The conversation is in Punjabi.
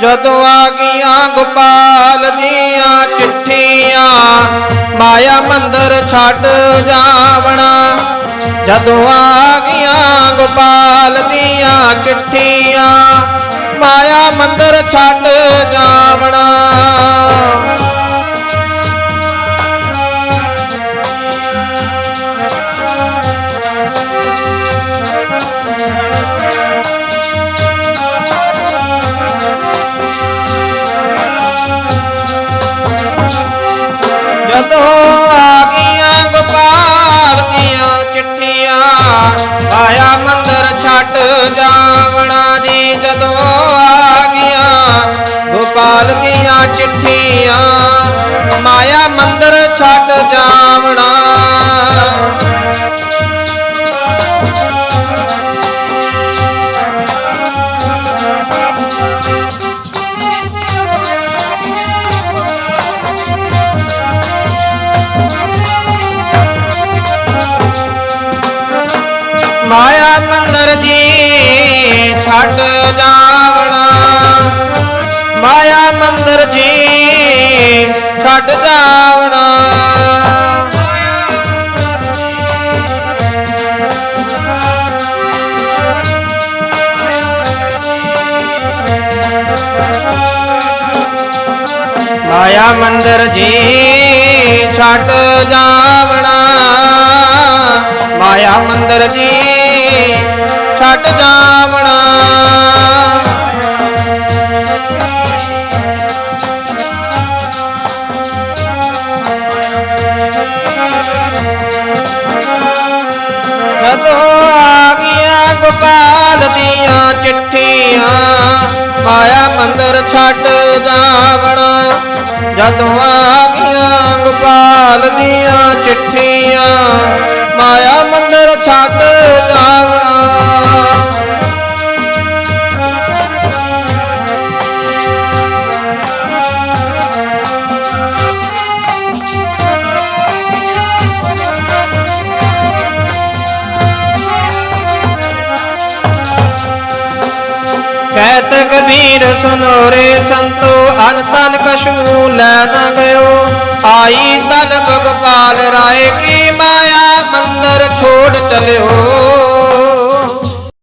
ਜਦੋਂ ਆ ਗਈਆਂ ਗੋਪਾਲ ਦੀਆਂ ਚਿੱਠੀਆਂ, ਮਾਇਆ ਮੰਦਰ ਛੱਡ ਜਾਵਣਾ। ਜਦੋਂ ਆ ਗਈਆਂ ਗੋਪਾਲ ਦੀਆਂ ਚਿੱਠੀਆਂ, ਮਾਇਆ ਮੰਦਰ ਛੱਡ ਜਾਵਣਾ। ਜਦੋਂ ਆ ਗਈਆਂ ਗੋਪਾਲ ਦੀਆਂ ਚਿੱਠੀਆਂ, ਆਇਆ ਮੰਦਰ ਛੱਡ ਜਾਵਣਾ ਜੀ, ਜਦੋਂ ਆ ਗਈਆਂ ਗੋਪਾਲ ਦੀਆਂ ਚਿੱਠੀਆਂ, ਮਾਇਆ ਮੰਦਰ ਛੱਡ ਜਾਵਣਾ ਮੰਦਰ ਜੀ ਛੱਡ ਜਾਵਣਾ। ਮਾਇਆ ਮੰਦਰ ਜੀ ਛੱਡ ਜਾਵਣਾ। ਮਾਇਆ ਮੰਦਰ ਜੀ ਛੱਡ ਜਾ ਮਾਇਆ ਮੰਦਰ ਜੀ, ਛੱਡ ਜਾਵਣਾ ਜਦੋਂ ਆ ਗਈਆਂ ਗੋਪਾਲ ਦੀਆਂ ਚਿੱਠੀਆਂ ਮਾਇਆ ਮੰਦਰ ਛੱਡ ਜਾਵਣਾ ਜਦੋਂ ਆ ਗਈਆਂ ਗੋਪਾਲ ਦੀਆਂ ਚਿੱਠੀਆਂ ਮਾਇਆ ਮੰਦਰ ਛੱਡ ਜਾਵਣਾ ਕਹਿਤ ਕਬੀਰ ਸੁਨੋ ਰੇ ਸੰਤੋ, ਅਨ ਤਨ ਕਛੂ ਲੈ ਨ ਗਇਓ। ਆਈ ਤਨ ਭਗਵਾਨ ਰਾਏ